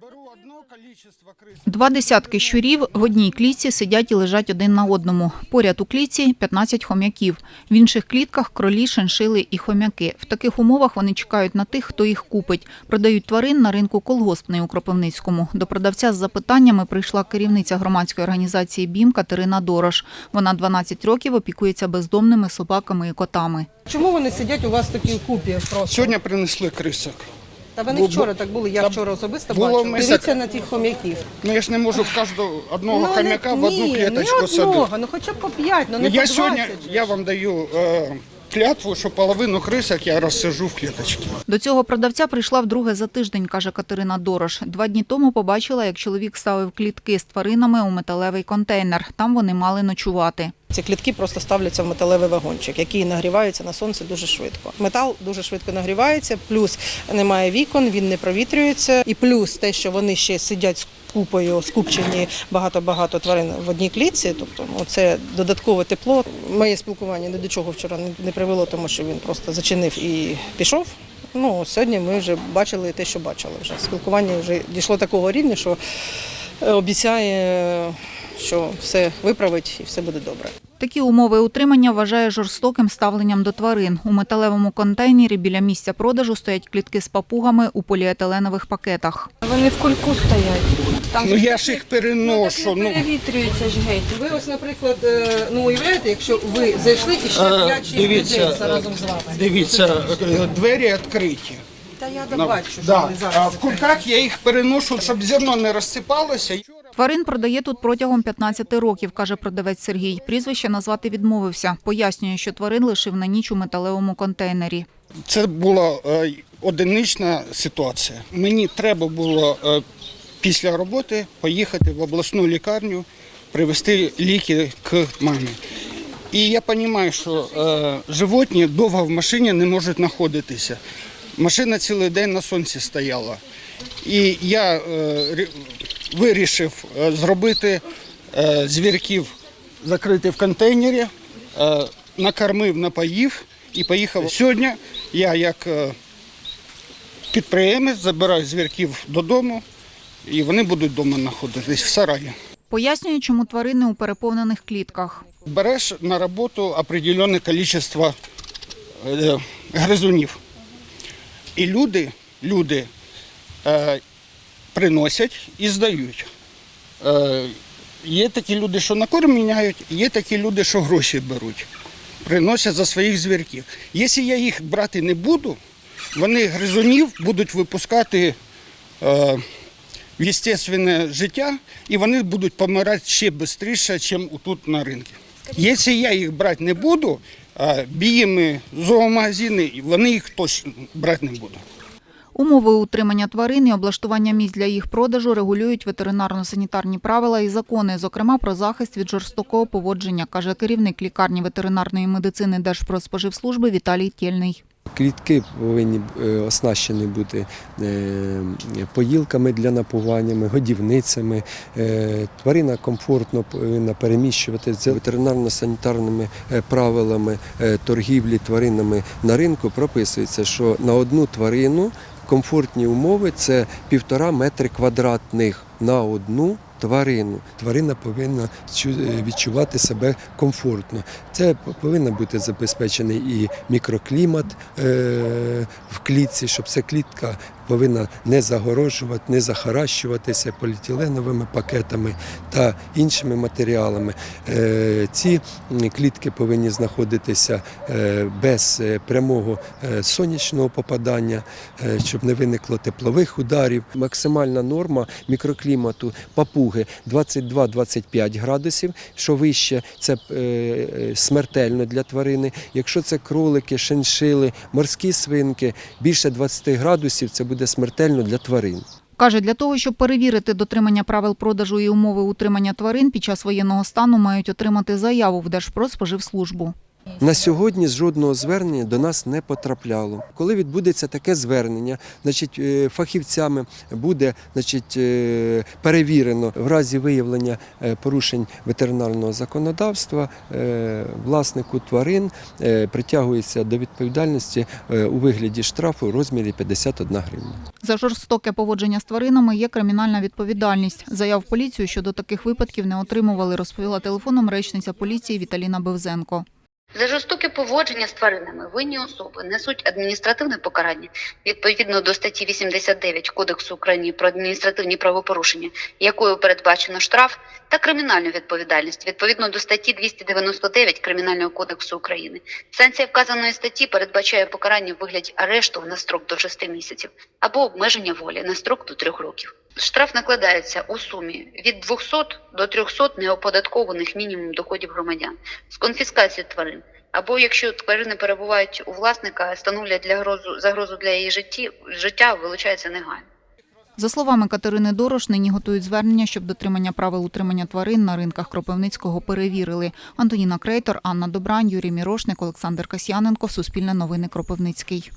Беру одно количество крыс. Два десятки щурів в одній клітці сидять і лежать один на одному. Поряд у клітці 15 хом'яків. В інших клітках кролі, шиншили і хом'яки. В таких умовах вони чекають на тих, хто їх купить. Продають тварин на ринку колгоспний у Кропивницькому. До продавця з запитаннями прийшла керівниця громадської організації БІМ Катерина Дорош. Вона 12 років опікується бездомними собаками і котами. Чому вони сидять у вас такі купі просто? Сьогодні принесли крисок. Та вони бу- вчора так були, я вчора особисто було бачила. Дивіться на тих хом'яків. Ну я ж не можу в кожного одного не- хомяка в одну ні, клеточку не садити. одного, ну хоча б по п'ять, ну не Ну, по я 20 сьогодні же. я вам даю е, клятву, що половину крисок я розсажу в клеточки. До цього продавця прийшла вдруге за тиждень, каже Катерина Дорош. Два дні тому побачила, як чоловік ставив клітки з тваринами у металевий контейнер. Там вони мали ночувати. Ці клітки просто ставляться в металевий вагончик, який нагрівається на сонці дуже швидко. Метал дуже швидко нагрівається, плюс немає вікон, він не провітрюється, і плюс те, що вони ще сидять з купою, скупчені багато-багато тварин в одній клітці. Тобто, ну це додаткове тепло. Моє спілкування ні до чого вчора не- привело, тому що він просто зачинив і пішов. Ну сьогодні ми вже бачили те, що бачили. Вже спілкування вже дійшло такого рівня, що е, обіцяє, що все виправить і все буде добре. Такі умови утримання вважає жорстоким ставленням до тварин. У металевому контейнері біля місця продажу стоять клітки з папугами у поліетиленових пакетах. Вони в кульку стоять. Там Ну я ж їх переношу. не Ну перевітрюється ж геть. Ви ось, наприклад, е, ну уявляєте, якщо ви зайшли і ще Е, 5-6 людей разом з вами. дивіться, е, двері відкриті. Та я На- да бачу, що да. вони А в кульках я їх переношу, щоб зерно не розсипалося. Тварин продає тут протягом 15 років, каже продавець Сергій. Прізвище назвати відмовився. Пояснює, що тварин лишив на ніч у металевому контейнері. Це була е, одинична ситуація. Мені треба було е, після роботи поїхати в обласну лікарню, привезти ліки к мамі. І я розумію, що е, животні довго в машині не можуть знаходитися. Машина цілий день на сонці стояла. І я вирішив е, зробити е, звірків, закрити в контейнері, е, накормив, напоїв і поїхав. Сьогодні я як підприємець забираю звірків додому, і вони будуть вдома знаходитись в сараї. Пояснює, чому тварини у переповнених клітках. Береш на роботу определенне кількість гризунів. І люди, люди приносять і здають. Е, є такі люди, що на корм міняють, є такі люди, що гроші беруть, приносять за своїх звірків. Якщо я їх брати не буду, вони гризунів будуть випускати е, в естественне життя, і вони будуть помирати ще швидше, ніж тут на ринку. Якщо я їх брати не буду, а бієми зоомагазини, вони їх точно брати не будуть. Умови утримання тварин і облаштування місць для їх продажу регулюють ветеринарно-санітарні правила і закони, зокрема про захист від жорстокого поводження, каже керівник лікарні ветеринарної медицини Держпродспоживслужби Віталій Тєльний. Клітки повинні е, оснащені бути е, поїлками для напування, годівницями. Е, Тварина комфортно повинна переміщуватися за ветеринарно-санітарними правилами торгівлі тваринами на ринку. Прописується, що на одну тварину комфортні умови це півтора метри квадратних на одну. Тварину тварина повинна відчувати себе комфортно. Це повинен бути забезпечений і мікроклімат е, в клітці, щоб ця клітка повинна не загороджувати, не захаращуватися поліетиленовими пакетами та іншими матеріалами. Е, ці клітки повинні знаходитися е, без е, прямого е, сонячного попадання, е, щоб не виникло теплових ударів. Максимальна норма мікроклімату папуги 22-25 градусів. Що вище, це е, е, смертельно для тварини. Якщо це кролики, шиншили, морські свинки, більше 20 градусів це буде смертельно для тварин. Каже, для того, щоб перевірити дотримання правил продажу і умови утримання тварин під час воєнного стану мають отримати заяву в Держпродспоживслужбу. На сьогодні жодного звернення до нас не потрапляло. Коли відбудеться таке звернення, значить е, фахівцями буде значить, е, перевірено в разі виявлення е, порушень ветеринарного законодавства, власнику тварин притягується до відповідальності у вигляді штрафу у розмірі 51 гривня. За жорстоке поводження з тваринами є кримінальна відповідальність. Заяв поліцію щодо таких випадків не отримували, розповіла телефоном речниця поліції Віталіна Бевзенко. За жорстоке поводження з тваринами винні особи несуть адміністративне покарання відповідно до статті 89 Кодексу України про адміністративні правопорушення, якою передбачено штраф, та кримінальну відповідальність відповідно до статті 299 Кримінального кодексу України. Санкція вказаної статті передбачає покарання в вигляді арешту на строк до 6 місяців або обмеження волі на строк до 3 років. Штраф накладається у сумі від 200 до 300 неоподаткованих мінімум доходів громадян з конфіскації тварин. Або якщо тварини перебувають у власника, становлять для грозу загрозу для її житті, життя вилучається негайно. За словами Катерини Дорош, нині готують звернення, щоб дотримання правил утримання тварин на ринках Кропивницького перевірили. Антоніна Крейтор, Анна Добрань, Юрій Мірошник, Олександр Касьяненко. Суспільне новини Кропивницький.